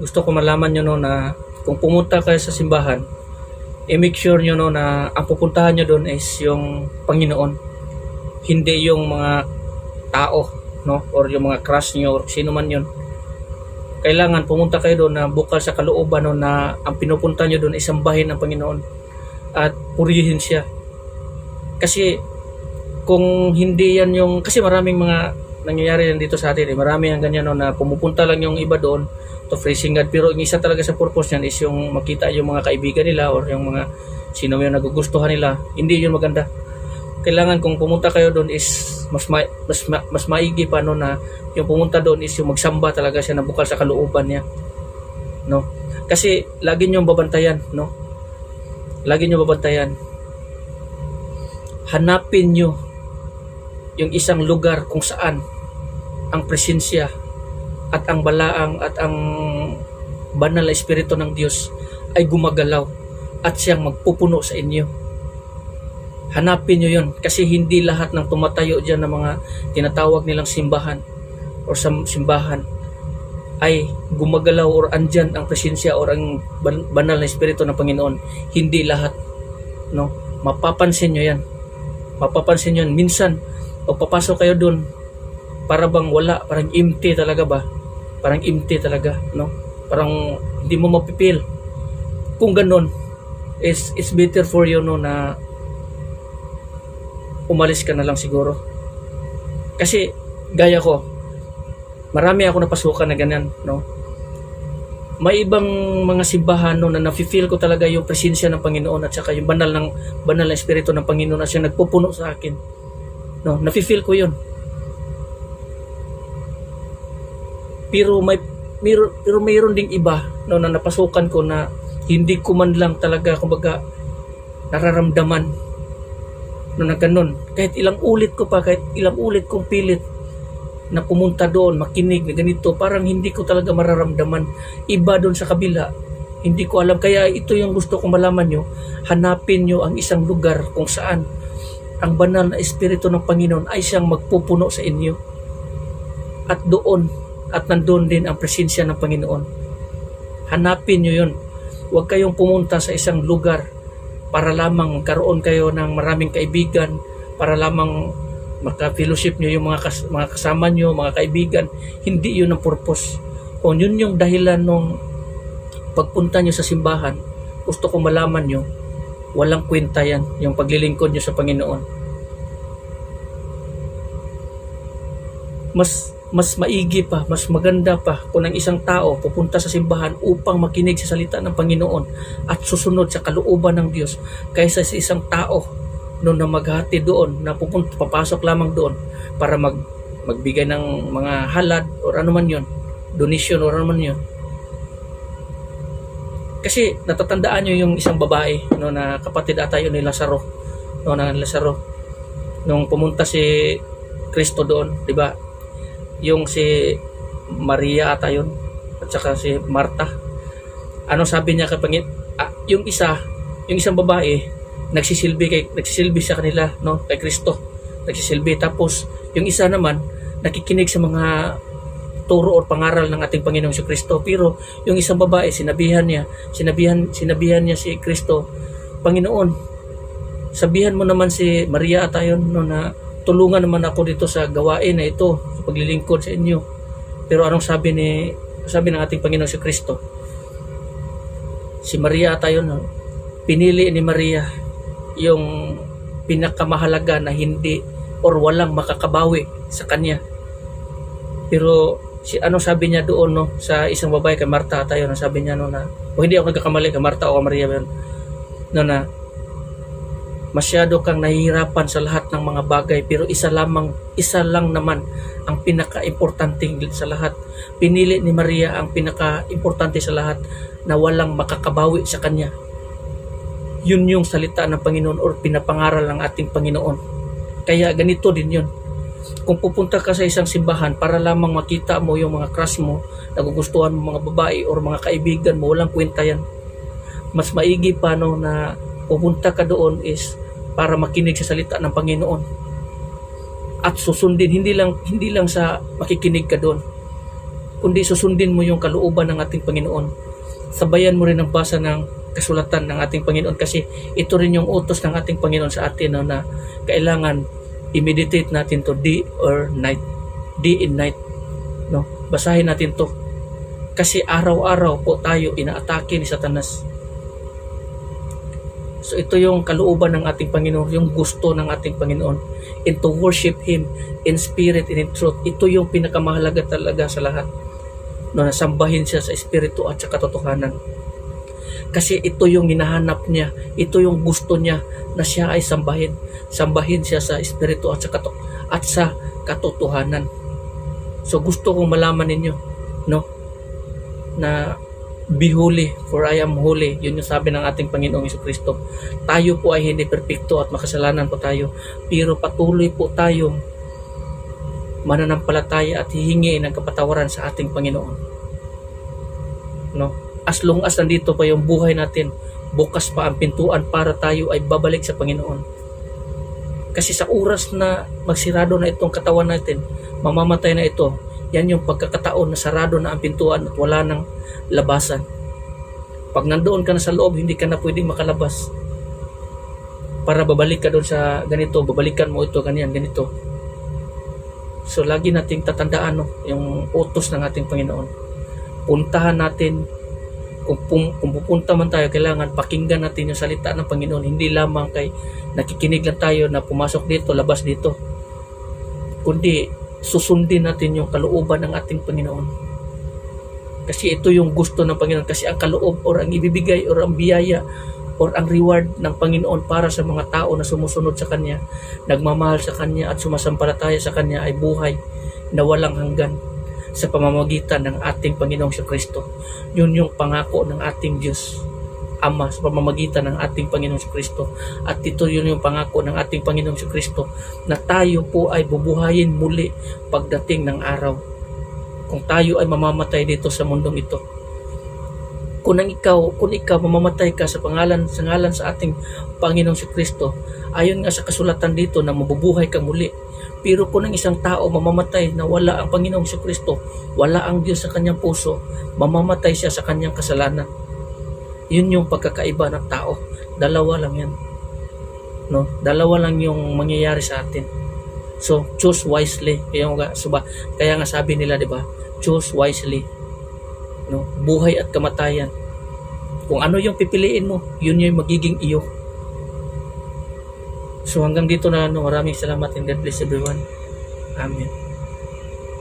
gusto ko malaman nyo no na kung pumunta kayo sa simbahan, i-make sure nyo no na ang pupuntahan nyo doon is yung Panginoon. Hindi yung mga tao, no? Or yung mga crush nyo or sino man yun. Kailangan pumunta kayo doon na bukal sa kalooban no, na ang pinupunta nyo doon is sambahin ng Panginoon at purihin siya. Kasi kung hindi yan yung kasi maraming mga nangyayari yan dito sa atin eh. Marami ang ganyan no, na pumupunta lang yung iba doon to praising God pero yung isa talaga sa purpose niyan is yung makita yung mga kaibigan nila or yung mga sino yung nagugustuhan nila. Hindi yun maganda. Kailangan kung pumunta kayo doon is mas ma, mas ma, mas maigi pa no na yung pumunta doon is yung magsamba talaga siya na bukal sa kalooban niya. No? Kasi lagi niyo babantayan, no? Lagi niyo babantayan. Hanapin niyo yung isang lugar kung saan ang presensya at ang balaang at ang banal na espiritu ng Diyos ay gumagalaw at siyang magpupuno sa inyo. Hanapin nyo yun kasi hindi lahat ng tumatayo dyan ng mga tinatawag nilang simbahan or simbahan ay gumagalaw or andyan ang presensya or ang ban- banal na espiritu ng Panginoon. Hindi lahat. No? Mapapansin nyo yan. Mapapansin nyo yan. Minsan, pag papasok kayo dun, para bang wala, parang empty talaga ba? Parang empty talaga, no? Parang hindi mo mapipil. Kung ganun, is it's better for you no na umalis ka na lang siguro. Kasi gaya ko, marami ako napasukan na ganyan, no? May ibang mga simbahan no na nafe-feel ko talaga yung presensya ng Panginoon at saka yung banal ng banal na espiritu ng Panginoon na siya nagpupuno sa akin. No, nafe-feel ko 'yun. Pero may pero, pero mayroon ding iba no na napasukan ko na hindi ko man lang talaga kumbaga nararamdaman no na ganun. Kahit ilang ulit ko pa, kahit ilang ulit kong pilit na pumunta doon, makinig na ganito, parang hindi ko talaga mararamdaman. Iba doon sa kabila, hindi ko alam. Kaya ito yung gusto kong malaman nyo, hanapin nyo ang isang lugar kung saan ang banal na espiritu ng Panginoon ay siyang magpupuno sa inyo. At doon, at nandun din ang presensya ng Panginoon. Hanapin nyo yun. Huwag kayong pumunta sa isang lugar para lamang magkaroon kayo ng maraming kaibigan, para lamang maka-fellowship nyo yung mga, kas- mga kasama nyo, mga kaibigan. Hindi yun ang purpose. Kung yun yung dahilan nung pagpunta nyo sa simbahan, gusto ko malaman nyo, walang kwenta yan, yung paglilingkod nyo sa Panginoon. Mas mas maigi pa, mas maganda pa kung ang isang tao pupunta sa simbahan upang makinig sa salita ng Panginoon at susunod sa kalooban ng Diyos kaysa sa isang tao no na maghati doon, na pupunta, papasok lamang doon para mag, magbigay ng mga halad or ano man yun, donation or ano man yun. Kasi natatandaan nyo yung isang babae no, na kapatid ata yun ni Lazaro. No, na Lazaro. Nung pumunta si Kristo doon, di ba? Yung si Maria ata yun, at saka si Marta. Ano sabi niya kay Panginoon? Ah, yung isa, yung isang babae, nagsisilbi kay nagsisilbi sa kanila no? Kay Kristo. Nagsisilbi. Tapos yung isa naman nakikinig sa mga turo or pangaral ng ating Panginoong si Kristo. Pero yung isang babae sinabihan niya sinabihan sinabihan niya si Kristo Panginoon sabihan mo naman si Maria at ayon no na tulungan naman ako dito sa gawain na ito paglilingkod sa inyo pero anong sabi ni sabi ng ating Panginoong si Kristo si Maria at ayon no, pinili ni Maria yung pinakamahalaga na hindi or walang makakabawi sa kanya. Pero si ano sabi niya doon no sa isang babae kay Marta tayo no sabi niya no na o hindi ako nagkakamali kay Marta o kay Maria no na masyado kang nahihirapan sa lahat ng mga bagay pero isa lamang isa lang naman ang pinaka-importante sa lahat pinili ni Maria ang pinaka-importante sa lahat na walang makakabawi sa kanya yun yung salita ng Panginoon or pinapangaral ng ating Panginoon. Kaya ganito din yun. Kung pupunta ka sa isang simbahan para lamang makita mo yung mga crush mo, nagugustuhan mo mga babae or mga kaibigan mo, walang kwenta yan. Mas maigi pa no na pupunta ka doon is para makinig sa salita ng Panginoon. At susundin, hindi lang hindi lang sa makikinig ka doon. kundi susundin mo yung kalooban ng ating Panginoon. Sabayan mo rin ang basa ng kasulatan ng ating Panginoon kasi ito rin yung utos ng ating Panginoon sa atin no, na kailangan i-meditate natin to day or night. Day and night. No? Basahin natin to. Kasi araw-araw po tayo inaatake ni Satanas. So ito yung kalooban ng ating Panginoon, yung gusto ng ating Panginoon and to worship Him in spirit and in truth. Ito yung pinakamahalaga talaga sa lahat. No, nasambahin siya sa espiritu at sa katotohanan. Kasi ito yung hinahanap niya, ito yung gusto niya na siya ay sambahin. Sambahin siya sa espiritu at sa, kato- at sa katotohanan. So gusto kong malaman ninyo, no, na be holy for I am holy. Yun yung sabi ng ating Panginoong Iso Kristo. Tayo po ay hindi perpekto at makasalanan po tayo. Pero patuloy po tayong mananampalataya at hihingi ng kapatawaran sa ating Panginoon. No? As long as nandito pa yung buhay natin, bukas pa ang pintuan para tayo ay babalik sa Panginoon. Kasi sa oras na magsirado na itong katawan natin, mamamatay na ito, yan yung pagkakataon na sarado na ang pintuan at wala nang labasan. Pag nandoon ka na sa loob, hindi ka na pwedeng makalabas. Para babalik ka doon sa ganito, babalikan mo ito, ganyan, ganito. So lagi nating tatandaan no, yung utos ng ating Panginoon. Puntahan natin kung, pum, kung pupunta man tayo, kailangan pakinggan natin yung salita ng Panginoon. Hindi lamang kay nakikinig lang tayo na pumasok dito, labas dito. Kundi susundin natin yung kalooban ng ating Panginoon. Kasi ito yung gusto ng Panginoon. Kasi ang kaloob or ang ibibigay or ang biyaya or ang reward ng Panginoon para sa mga tao na sumusunod sa Kanya, nagmamahal sa Kanya at sumasampalataya sa Kanya ay buhay na walang hanggan sa pamamagitan ng ating Panginoong Siya Kristo. Yun yung pangako ng ating Diyos Ama sa pamamagitan ng ating Panginoong Kristo. At ito yun yung pangako ng ating Panginoong Kristo na tayo po ay bubuhayin muli pagdating ng araw. Kung tayo ay mamamatay dito sa mundong ito kung ang ikaw, kung ikaw mamamatay ka sa pangalan sa ngalan sa ating Panginoong Kristo, ayon nga sa kasulatan dito na mabubuhay ka muli. Pero kung ang isang tao mamamatay na wala ang Panginoong Kristo, wala ang Diyos sa kanyang puso, mamamatay siya sa kanyang kasalanan. Yun yung pagkakaiba ng tao. Dalawa lang yan. No? Dalawa lang yung mangyayari sa atin. So, choose wisely. Kaya nga, suba, kaya nga sabi nila, di ba? Choose wisely no? Buhay at kamatayan. Kung ano yung pipiliin mo, yun yung magiging iyo. So hanggang dito na ano, maraming salamat and God bless everyone. Amen.